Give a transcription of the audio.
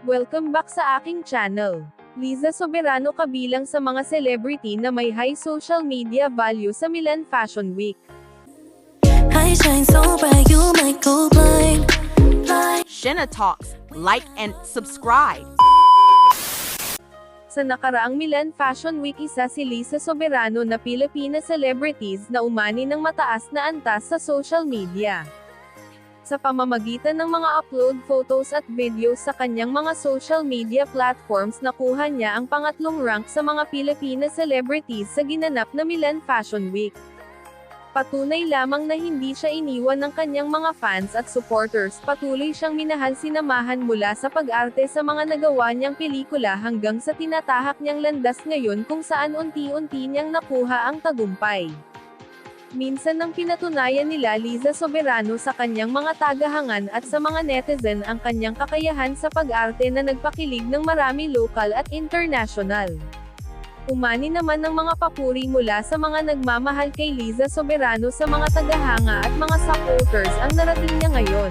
Welcome back sa aking channel. Liza Soberano kabilang sa mga celebrity na may high social media value sa Milan Fashion Week. I shine so bright, you might go blind. Blind. Shenna Talks. Like and subscribe. Sa nakaraang Milan Fashion Week isa si Liza Soberano na Pilipina celebrities na umani ng mataas na antas sa social media. Sa pamamagitan ng mga upload photos at videos sa kanyang mga social media platforms nakuha niya ang pangatlong rank sa mga Pilipina celebrities sa ginanap na Milan Fashion Week. Patunay lamang na hindi siya iniwan ng kanyang mga fans at supporters, patuloy siyang minahal sinamahan mula sa pag-arte sa mga nagawa niyang pelikula hanggang sa tinatahak niyang landas ngayon kung saan unti-unti niyang nakuha ang tagumpay. Minsan nang pinatunayan nila Liza Soberano sa kanyang mga tagahangan at sa mga netizen ang kanyang kakayahan sa pag-arte na nagpakilig ng marami lokal at international. Umani naman ng mga papuri mula sa mga nagmamahal kay Liza Soberano sa mga tagahanga at mga supporters ang narating niya ngayon.